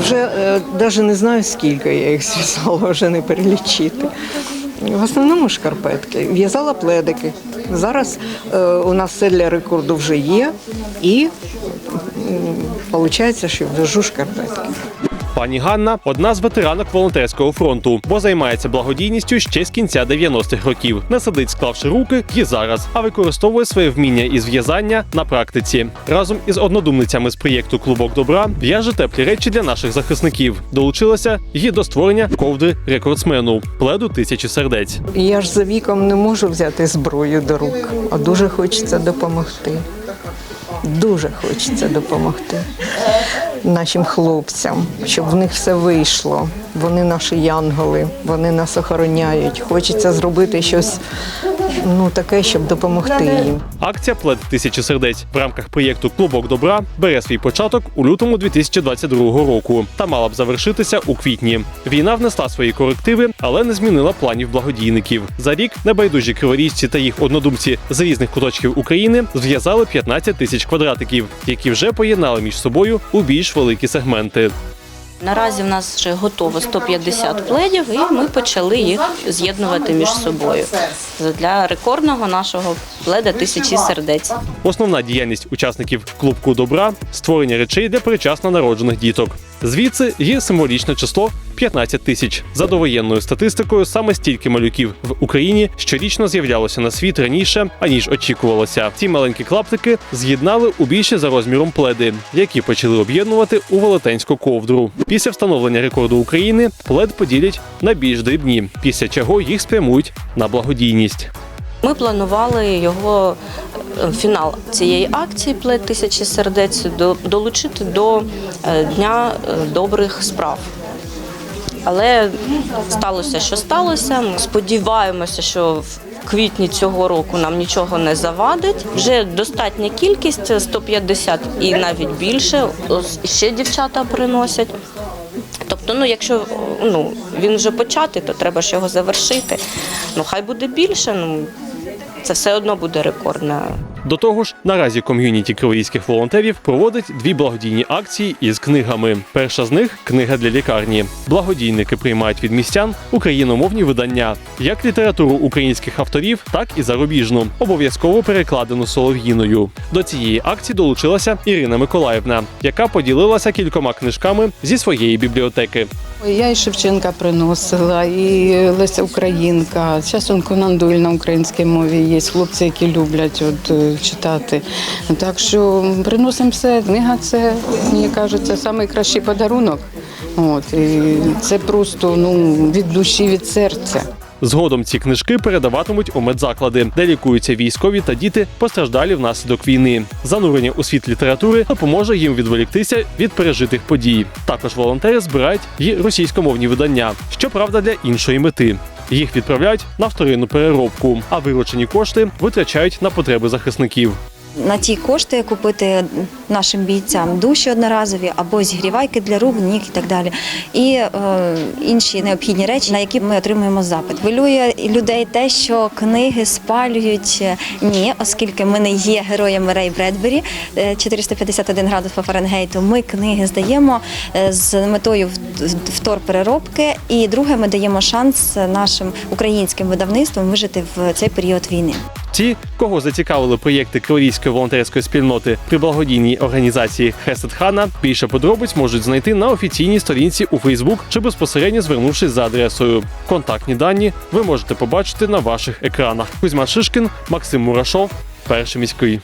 Вже навіть не знаю, скільки я їх зв'язала, вже не перелічити. В основному шкарпетки. В'язала пледики. Зараз е, у нас все для рекорду вже є, і виходить, що в'яжу шкарпетки. Пані Ганна одна з ветеранок волонтерського фронту, бо займається благодійністю ще з кінця 90-х років. Не сидить, склавши руки і зараз, а використовує своє вміння із в'язання на практиці. Разом із однодумницями з проєкту Клубок добра в'яже теплі речі для наших захисників. Долучилася і до створення ковдри рекордсмену пледу тисячі сердець. Я ж за віком не можу взяти зброю до рук, а дуже хочеться допомогти. Дуже хочеться допомогти нашим хлопцям, щоб в них все вийшло. Вони наші янголи, вони нас охороняють. Хочеться зробити щось ну, таке, щоб допомогти їм. Акція Плед тисячі сердець в рамках проєкту Клубок добра бере свій початок у лютому 2022 року та мала б завершитися у квітні. Війна внесла свої корективи, але не змінила планів благодійників. За рік небайдужі криворіжці та їх однодумці з різних куточків України зв'язали 15 тисяч квадратиків, які вже поєднали між собою у більш великі сегменти. Наразі в нас вже готово 150 пледів, і ми почали їх з'єднувати між собою для рекордного нашого пледа тисячі сердець. Основна діяльність учасників клубку добра створення речей для причасно народжених діток. Звідси є символічне число 15 тисяч. За довоєнною статистикою, саме стільки малюків в Україні щорічно з'являлося на світ раніше, аніж очікувалося. Ці маленькі клаптики з'єднали у більші за розміром пледи, які почали об'єднувати у велетенську ковдру. Після встановлення рекорду України плед поділять на більш дрібні, після чого їх спрямують на благодійність. Ми планували його фінал цієї акції плед тисячі сердець долучити до е, Дня е, добрих справ. Але сталося, що сталося. Сподіваємося, що в квітні цього року нам нічого не завадить. Вже достатня кількість це 150 і навіть більше. Ще дівчата приносять. Тобто, ну якщо ну він вже початий, то треба ж його завершити. Ну хай буде більше. Ну це все одно буде рекордне. До того ж, наразі ком'юніті криворізьких волонтерів проводить дві благодійні акції із книгами. Перша з них книга для лікарні. Благодійники приймають від містян україномовні видання, як літературу українських авторів, так і зарубіжну, обов'язково перекладену солов'їною. До цієї акції долучилася Ірина Миколаївна, яка поділилася кількома книжками зі своєї бібліотеки. Я і Шевченка приносила, і Леся Українка. Зараз он на українській мові є. Хлопці, які люблять от, е, читати. Так що приносимо все. Книга це, мені кажеться, найкращий подарунок. От, і це просто ну, від душі, від серця. Згодом ці книжки передаватимуть у медзаклади, де лікуються військові та діти, постраждалі внаслідок війни. Занурення у світ літератури допоможе їм відволіктися від пережитих подій. Також волонтери збирають і російськомовні видання, щоправда, для іншої мети. Їх відправляють на вторинну переробку, а виручені кошти витрачають на потреби захисників. На ті кошти купити нашим бійцям душі одноразові або зігрівайки для рук, ніг і так далі. І е, інші необхідні речі, на які ми отримуємо запит. Хвилює людей те, що книги спалюють. Ні, оскільки ми не є героями Рей Бредбері, е, 451 градус по Фаренгейту. Ми книги здаємо е, з метою вторпереробки. І друге, ми даємо шанс нашим українським видавництвам вижити в цей період війни. Ті, кого зацікавили проєкти Криворізької волонтерської спільноти при благодійній організації Хана, більше подробиць можуть знайти на офіційній сторінці у Фейсбук чи безпосередньо звернувшись за адресою. Контактні дані ви можете побачити на ваших екранах. Кузьма Шишкін, Максим Мурашов, перший міський.